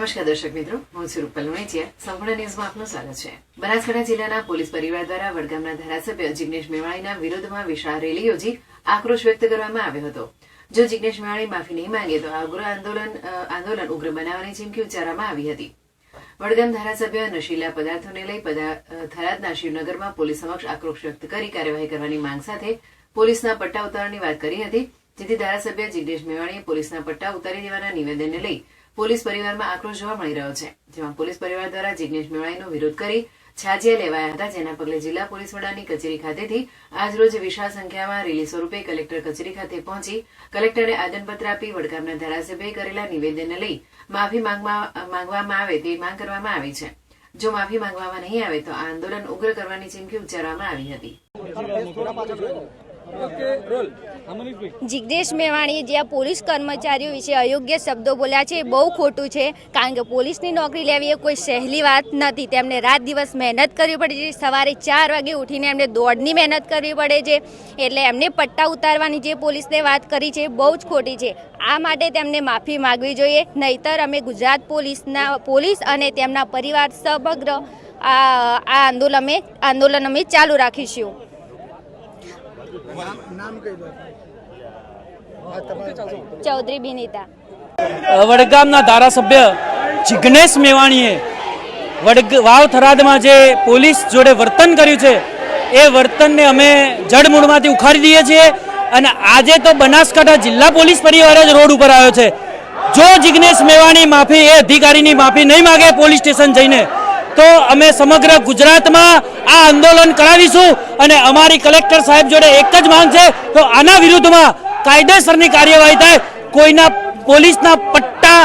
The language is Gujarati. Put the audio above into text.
નમસ્કાર દર્શક મિત્રો, હું છું રૂપલ સંપૂર્ણ ન્યૂઝમાં આપનું સ્વાગત છે. બનાસકાંઠા જિલ્લાના પોલીસ પરિવાર દ્વારા વડગામના ધારાસભ્ય જિગ્નેશ મેવાણીના વિરોધમાં વિશાળ રેલી યોજી આક્રોશ વ્યક્ત કરવામાં આવ્યો હતો. જો જિગ્નેશ મેવાણી માફી નહીં માંગે, તો આ ઉગ્ર આંદોલન આંદોલન ઉગ્ર બનાવવાની ચીમકી ઉચ્ચારવામાં આવી હતી. વડગામ ધારાસભ્ય નશીલા પદાર્થોને લઈ થરાદના શિવનગરમાં પોલીસ સમક્ષ આક્રોશ વ્યક્ત કરી કાર્યવાહી કરવાની માંગ સાથે પોલીસના પટ્ટા ઉતારવાની વાત કરી હતી, જેથી ધારાસભ્ય જિગ્નેશ મેવાણીએ પોલીસના પટ્ટા ઉતારી દેવાના નિવેદનને લઈ પોલીસ પરિવારમાં આક્રોશ જોવા મળી રહ્યો છે. જેમાં પોલીસ પરિવાર દ્વારા જિજ્ઞેશ મેવાણીનો વિરોધ કરી છાજિયા લેવાયા હતા. જેના પગલે જિલ્લા પોલીસ વડાની કચેરી ખાતેથી આજરોજ વિશાળ સંખ્યામાં રેલી સ્વરૂપે કલેક્ટર કચેરી ખાતે પહોંચી કલેક્ટરે આદનપત્ર આપી વડગામના ધારાસભ્યએ કરેલા નિવેદનને લઈ માફી માંગવામાં આવે તેવી માંગ કરવામાં આવી છે. જો માફી માંગવામાં નહીં આવે તો આ આંદોલન ઉગ્ર કરવાની ચીમકી ઉચ્ચારવામાં આવી હતી. જિગ્નેશ મેવાણીએ જે આ પોલીસ કર્મચારીઓ વિશે અયોગ્ય શબ્દો બોલ્યા છે, એ બહુ ખોટું છે, કારણ કે પોલીસની નોકરી લેવી એ કોઈ સહેલી વાત નથી. તેમને રાત દિવસ મહેનત કરવી પડે છે. સવારે ચાર વાગે ઉઠીને એમને દોડની મહેનત કરવી પડે છે. એટલે એમને પટ્ટા ઉતારવાની જે પોલીસને વાત કરી છે બહુ જ ખોટી છે. આ માટે તેમને માફી માગવી જોઈએ. નહીતર અમે ગુજરાત પોલીસના, પોલીસ અને તેમના પરિવાર સમગ્ર આ આંદોલન અમે આંદોલન અમે ચાલુ રાખીશું. ચૌધરી બિનિતા વડગામના ધારાસભ્ય જિગ્નેશ મેવાણીએ વડગ, વાવ થરાદમાં જે પોલીસ જોડે વર્તન કર્યું છે, એ વર્તનને અમે જડમૂળમાંથી ઉખાડી દઈએ છીએ અને આજે તો બનાસકાંઠા જિલ્લા પોલીસ પરિવાર જ રોડ ઉપર આવ્યો છે. જો જિગ્નેશ મેવાણી માફી, એ અધિકારીની માફી નહીં માગે પોલીસ સ્ટેશન જઈને તો અમે સમગ્ર ગુજરાતમાં આ આંદોલન કરાવીશું અને અમારી કલેક્ટર સાહેબ જોડે એક જ માંગ છે તો આના વિરુદ્ધમાં કાયદેસરની કાર્યવાહી થાય. કોઈના પોલીસના પટ્ટા